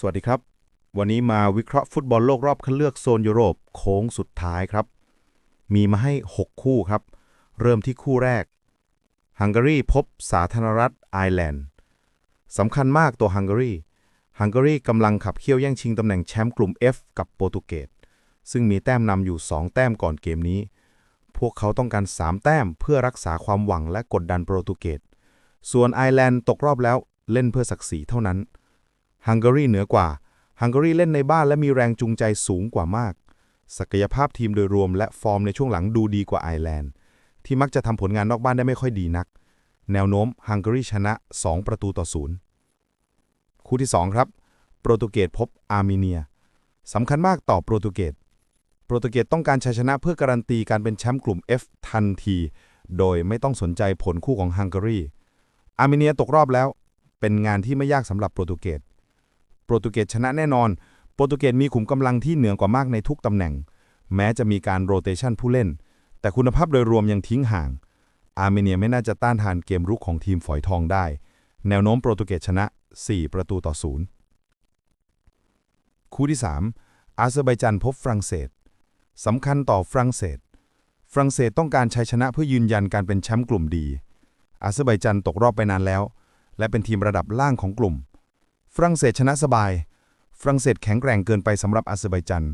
สวัสดีครับ วันนี้มาวิเคราะห์ฟุตบอลโลกรอบคัดเลือกโซนยุโรปโค้งสุดท้ายครับ มีมาให้ 6 คู่ครับ เริ่มที่คู่แรก ฮังการีพบสาธารณรัฐไอร์แลนด์สำคัญมากตัวฮังการี ฮังการีกำลังขับเคี่ยวแย่งชิงตำแหน่งแชมป์กลุ่ม F กับโปรตุเกส ซึ่งมีแต้มนำอยู่ 2 แต้มก่อนเกมนี้ พวกเขาต้องการ 3 แต้มเพื่อรักษาความหวังและกดดันโปรตุเกส ส่วนไอร์แลนด์ตกรอบแล้วเล่นเพื่อศักดิ์ศรีเท่านั้น ฮังการีเหนือกว่า ฮังการีเล่นในบ้านและมีแรงจูงใจสูงกว่ามาก ศักยภาพทีมโดยรวมและฟอร์มในช่วงหลังดูดีกว่าไอร์แลนด์ ที่มักจะทำผลงานนอกบ้านได้ไม่ค่อยดีนัก แนวโน้มฮังการีชนะ 2 ประตูต่อศูนย์คู่ที่ 2 ครับ โปรตุเกสพบอาร์เมเนียสำคัญมากต่อโปรตุเกส โปรตุเกสต้องการชัยชนะเพื่อการันตีการเป็นแชมป์กลุ่ม F ทันที โดยไม่ต้องสนใจผลคู่ของฮังการีอาร์เมเนียตกรอบแล้ว เป็นงานที่ไม่ยากสำหรับโปรตุเกส โปรตุเกสชนะแน่นอน โปรตุเกสมีขุมกำลังที่เหนือกว่ามากในทุกตำแหน่ง แม้จะมีการโรเตชันผู้เล่น แต่คุณภาพโดยรวมยังทิ้งห่าง อาร์เมเนียไม่น่าจะต้านทานเกมรุกของทีมฝอยทองได้ แนวโน้มโปรตุเกสชนะ 4 ประตูต่อศูนย์คู่ที่ 3 อาเซอร์ไบจันพบฝรั่งเศสสำคัญต่อฝรั่งเศส ฝรั่งเศสต้องการชัยชนะเพื่อยืนยันการเป็นแชมป์กลุ่มดี อาเซอร์ไบจันตกรอบไปนานแล้ว และเป็นทีมระดับล่างของกลุ่ม ฝรั่งเศสชนะสบาย ฝรั่งเศสแข็งแกร่งเกินไปสำหรับอาเซอร์ไบจัน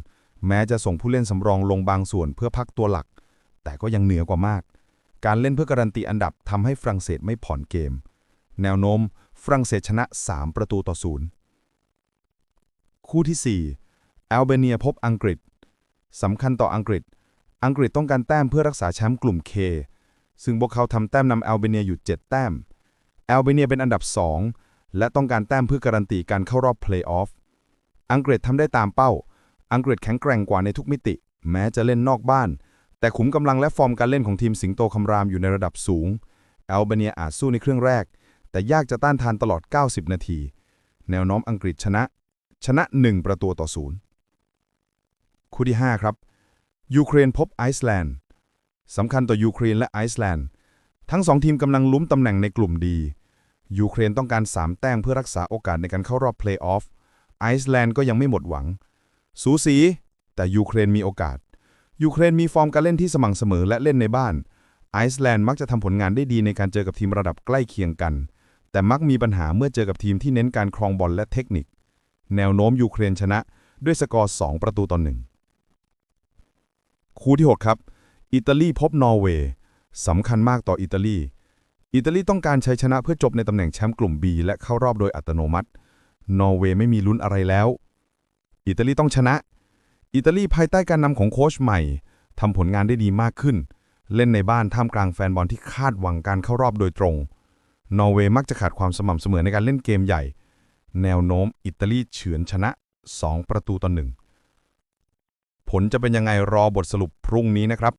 แม้จะส่งผู้เล่นสำรองลงบางส่วนเพื่อพักตัวหลัก แต่ก็ยังเหนือกว่ามาก การเล่นเพื่อการันตีอันดับทำให้ฝรั่งเศสไม่ผ่อนเกม แนวโน้มฝรั่งเศสชนะ 3 ประตูต่อศูนย์คู่ที่ 4 แอลเบเนียพบอังกฤษสำคัญต่ออังกฤษ อังกฤษต้องการแต้มเพื่อรักษาแชมป์กลุ่ม K ซึ่งพวกเขาทำแต้มนำแอลเบเนียอยู่ 7 แต้ม แอลเบเนียเป็นอันดับ 2 และต้องการแต้มเพื่อการันตีการเข้ารอบเพลย์ออฟ อังกฤษทำได้ตามเป้า อังกฤษแข็งแกร่งกว่าในทุกมิติ แม้จะเล่นนอกบ้าน แต่ขุมกำลังและฟอร์มการเล่นของทีมสิงโตคำรามอยู่ในระดับสูงแอลเบเนียอาจสู้ในเครึ่องแรก แต่ยากจะต้านทานตลอด 90 นาที แนวโน้มอังกฤษชนะ ชนะ 1 ประตูต่อศูนย์คู่ที่ 5 ครับ ยูเครนพบไอซ์แลนด์สำคัญต่อยูเครนและไอซ์แลนด์ ทั้งสองทีมกำลังลุ้มตำแหน่งในกลุ่มดี ยูเครนต้องการ 3 แต้มเพื่อรักษาโอกาสในการเข้ารอบเพลย์ออฟ ไอซ์แลนด์ก็ยังไม่หมดหวัง สูสี แต่ยูเครนมีโอกาส ยูเครนมีฟอร์มการเล่นที่สม่ำเสมอและเล่นในบ้าน ไอซ์แลนด์มักจะทำผลงานได้ดีในการเจอกับทีมระดับใกล้เคียงกัน แต่มักมีปัญหาเมื่อเจอกับทีมที่เน้นการครองบอลและเทคนิค แนวโน้มยูเครนชนะ ด้วยสกอร์ 2 ประตูต่อหนึ่งคู่ที่ 6 ครับ อิตาลีพบนอร์เวย์สำคัญมากต่ออิตาลี อิตาลีต้องการชัยชนะเพื่อจบในตำแหน่งแชมป์กลุ่ม B และเข้ารอบโดยอัตโนมัติ นอร์เวย์ไม่มีลุ้นอะไรแล้ว อิตาลีต้องชนะ อิตาลีภายใต้การนำของโค้ชใหม่ทำผลงานได้ดีมากขึ้น เล่นในบ้านท่ามกลางแฟนบอลที่คาดหวังการเข้ารอบโดยตรง นอร์เวย์มักจะขาดความสม่ำเสมอในการเล่นเกมใหญ่ แนวโน้มอิตาลีเฉือนชนะ 2 ประตูต่อหนึ่งผลจะเป็นยังไงรอบทสรุปพรุ่งนี้นะครับ